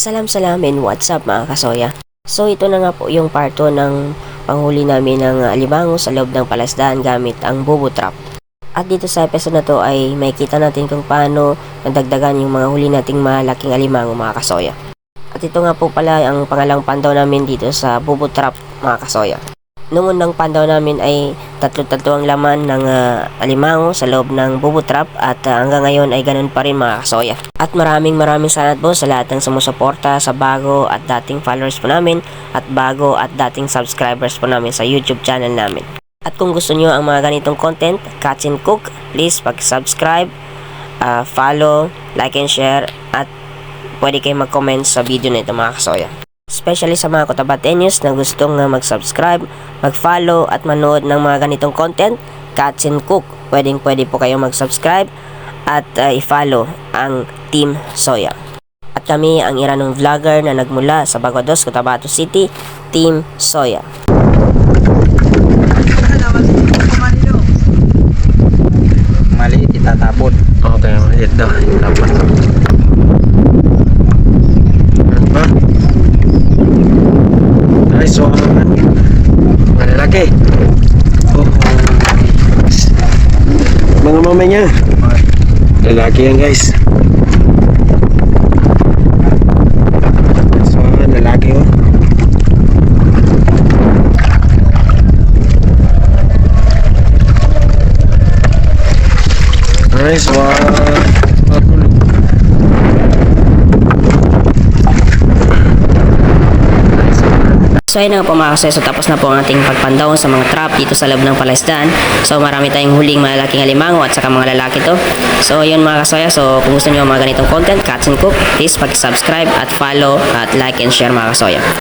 Salam salam and what's up mga kasoya. So ito na nga po yung part 2 ng panghuli namin ng uh, alimango sa loob ng palasdaan gamit ang bubo trap. At dito sa episode na to ay makikita natin kung paano nadagdagan yung mga huli nating malaking alimango mga kasoya. At ito nga po pala ang pangalang pandaw namin dito sa bubo trap mga kasoya. Noong unang pandaw namin ay tatlo-tatlo ang laman ng ah, alimango sa loob ng bubo trap at ah, hanggang ngayon ay ganun pa rin mga kasoya. At maraming maraming salamat po sa lahat ng sumusuporta sa bago at dating followers po namin at bago at dating subscribers po namin sa YouTube channel namin. At kung gusto nyo ang mga ganitong content, Cats and Cook, please pag-subscribe, ah, follow, like and share at pwede kayo mag-comment sa video na ito mga kasoya. Especially sa mga kotabatenyos na gustong uh, mag-subscribe, mag-follow at manood ng mga ganitong content, Cats and Cook. Pwedeng pwede po kayo mag-subscribe at uh, i-follow ang Team Soya. At kami ang iranong vlogger na nagmula sa Baguados, Cotabato City, Team Soya. Maliit itatapon. Okay, maliit daw. Dapat. Ano ba? Nice one. Mga lalaki. Oh. Mga mama niya. Lalaki yan guys. One. Lalaki oh. Nice one. So ayun na po mga kasoy, so tapos na po ang ating pagpandaw sa mga trap dito sa loob ng palasdan. So marami tayong huling malalaking alimango at saka mga lalaki to. So yun mga kasoya, so kung gusto nyo mga ganitong content, Cats and Cook, please pag-subscribe at follow at like and share mga kasoya.